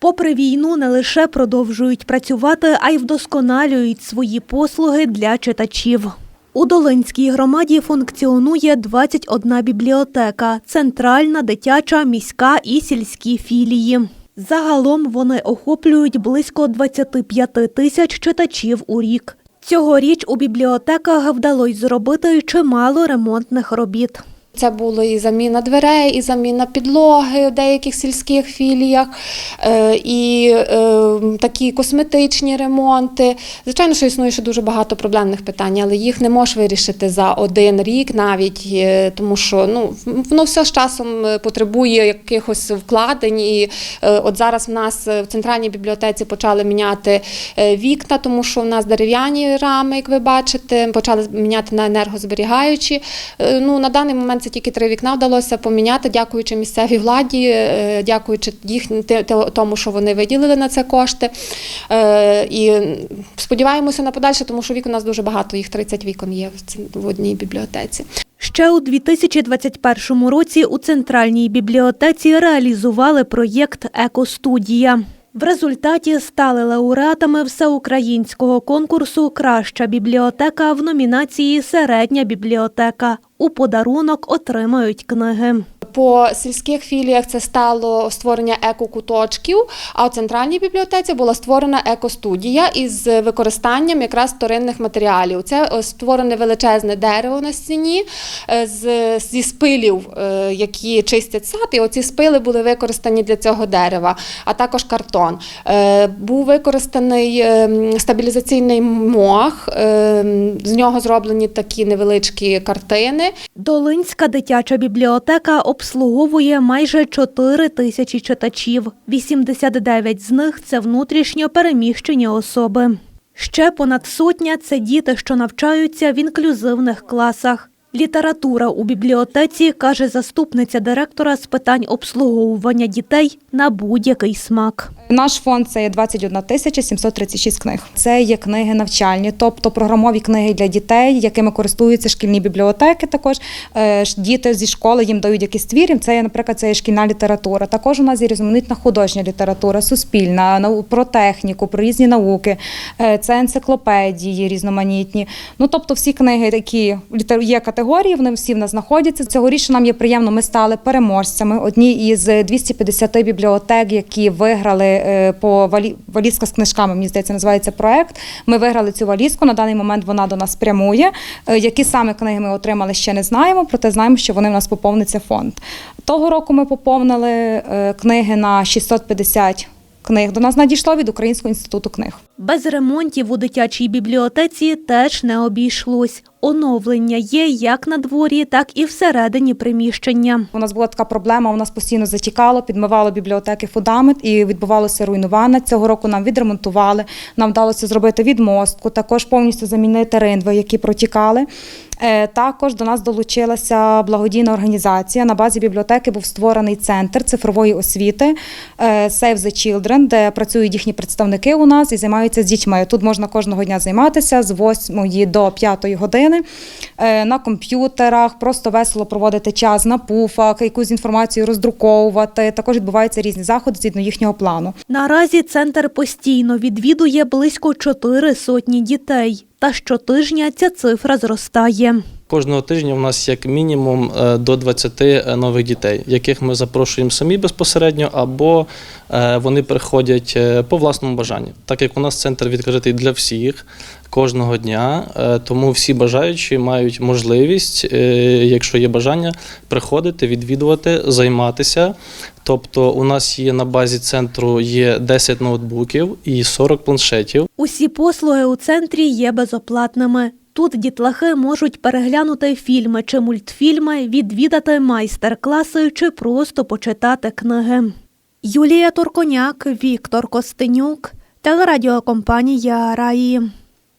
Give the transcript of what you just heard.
Попри війну, не лише продовжують працювати, а й вдосконалюють свої послуги для читачів. У Долинській громаді функціонує 21 бібліотека, центральна, дитяча, міська і сільські філії. Загалом вони охоплюють близько 25 тисяч читачів у рік. Цьогоріч у бібліотеках вдалося зробити чимало ремонтних робіт. Це було і заміна дверей, і заміна підлоги в деяких сільських філіях, е, і е, такі косметичні ремонти. Звичайно, що існує ще дуже багато проблемних питань, але їх не можеш вирішити за один рік навіть, е, тому що ну, воно все з часом потребує якихось вкладень. І от зараз в нас в центральній бібліотеці почали міняти вікна, тому що в нас дерев'яні рами, як ви бачите, почали міняти на енергозберігаючі. Ну, на даний момент це тільки три вікна вдалося поміняти, дякуючи місцевій владі, е, дякуючи їх тому, що вони виділили на це кошти. Е, І сподіваємося на подальше, тому що вікон у нас дуже багато, їх 30 вікон є в одній бібліотеці. Ще у 2021 році у центральній бібліотеці реалізували проєкт Екостудія. В результаті стали лауреатами всеукраїнського конкурсу Краща бібліотека в номінації Середня бібліотека. У подарунок отримають книги. По сільських філіях це стало створення екокуточків, а у центральній бібліотеці була створена екостудія із використанням якраз вторинних матеріалів. Це е, створене величезне дерево на стіні е, зі спилів, е, які чистять сад. І оці спили були використані для цього дерева, а також картон. Був використаний стабілізаційний мох, з нього зроблені такі невеличкі картини. Долинська дитяча бібліотека обслуговує майже 4 тисячі читачів. 89 з них це внутрішньо переміщені особи. Ще понад сотня це діти, що навчаються в інклюзивних класах. Література у бібліотеці, каже заступниця директора з питань обслуговування дітей на будь-який смак. Наш фонд це є 21 тисяча 736 книг. Це є книги навчальні, тобто програмові книги для дітей, якими користуються шкільні бібліотеки. Також Е, діти зі школи їм дають якісь твір. Це є, наприклад, це є шкільна література. Також у нас є різноманітна художня література, суспільна, про техніку, про різні науки. Е, Це енциклопедії різноманітні. Ну тобто, всі книги, які є категорії, вони всі в нас знаходяться. Цьогоріч нам є приємно. Ми стали переможцями. Одні із 250 бібліотек, які виграли е, по валі... валізка з книжками. Мені здається, називається проект. Ми виграли цю валізку. На даний момент вона до нас прямує. Е, Які саме книги ми отримали, ще не знаємо, проте знаємо, що вони в нас поповниться фонд. Того року ми поповнили е, книги на 650 книг. До нас надійшло від Українського інституту книг. Без ремонтів у дитячій бібліотеці теж не обійшлось. Оновлення є як на дворі, так і всередині приміщення. У нас була така проблема, у нас постійно затікало, підмивало бібліотеки фундамент і відбувалося руйнування. Цього року нам відремонтували. Нам вдалося зробити відмостку, також повністю замінити риндви, які протікали. Е, Також до нас долучилася благодійна організація. На базі бібліотеки був створений центр цифрової освіти е, Save the Children, де працюють їхні представники у нас і займаються з дітьми. Тут можна кожного дня займатися з 8 до 5 години е, на комп'ютерах, просто весело проводити час на пуфах, якусь інформацію роздруковувати. Також відбуваються різні заходи згідно їхнього плану. Наразі центр постійно відвідує близько чотири сотні дітей. Та щотижня ця цифра зростає. Кожного тижня у нас як мінімум е, до 20 нових дітей, яких ми запрошуємо самі безпосередньо, або е, вони приходять е, по власному бажанню. Так як у нас центр відкритий для всіх кожного дня, е, тому всі бажаючі мають можливість, е, якщо є бажання, приходити, відвідувати, займатися. Тобто у нас є на базі центру є 10 ноутбуків і 40 планшетів. Усі послуги у центрі є безоплатними. Тут дітлахи можуть переглянути фільми чи мультфільми, відвідати майстер-класи чи просто почитати книги. Юлія Турконяк, Віктор Костенюк, телерадіокомпанія Раї.